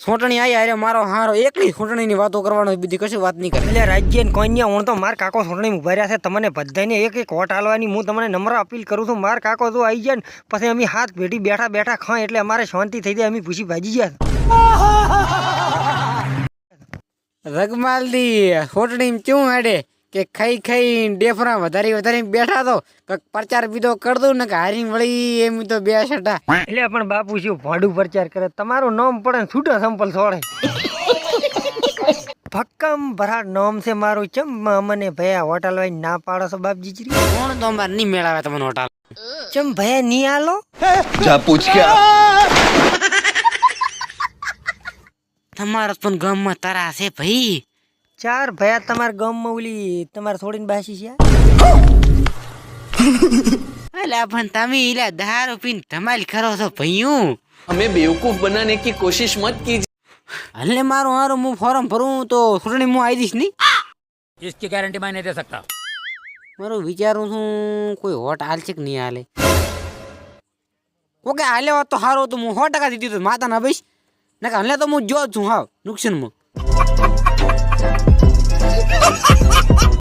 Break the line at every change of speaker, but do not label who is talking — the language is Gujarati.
સોટણી આઈ અરે મારો હારો એકલી સોટણીની વાતો કરવાનો બીજી કશું વાત નહીં કરે.
એટલે રાજ્ય કોન્યા હું તો માર કાકો સોટણી ઊભા રહ્યા છે તમને બધાને એક એક વોટ હાલવાની હું તમને નમ્ર અપીલ કરું છું માર કાકો તો આવી જાય ને પછી અમે હાથ ભેટી બેઠા બેઠા ખાય એટલે અમારે શાંતિ થઈ જાય અમે પૂછી ભાજી ગયા.
રગમાલદી સોટણી ચું હેડે? કે ખાઈ ખાઈ ડેફરા વધારે વધારે બેઠા તો પ્રચાર બીજો કરતો ને કે હારી વળી એમ તો બે શટા
એટલે પણ બાપુ શું ભાડું પ્રચાર કરે? તમારું નામ પડે છૂટો સંપલ છોડે ભક્કમ ભરાટ નામ છે મારું. ચમ મને ભયા હોટલ વાઈ ના પાડો છો બાપજી જી
કોણ તો અમાર નહીં મેળાવે તમને હોટલ?
ચમ ભયા નહીં આલો?
જા પૂછ કે
તમારા પણ ગામમાં તરા છે ભાઈ.
ચાર ભયા તમારા ગામમાં ઓલી તમારે છોડીને બાસી છે
અલા પણ તમે ઇલા દારૂ પીને ધમાલ કરો છો ભઈયું
हमें बेवकूफ बनाने की कोशिश मत कीजिए
હલે મારું હારું હું ફોર્મ ભરું તો ચૂંટણી હું આવી દઈશ નહીં
इसकी गारंटी मैं नहीं दे सकता
મારું વિચારું છું કોઈ હોટ હાલશે કે નહીં હાલે ઓકે હાલે હોત તો સારું તો હું સો ટકા દીધી તો માતા ના બઈશ ના હલે તો હું જો જ છું હાવ નુકસાનમાં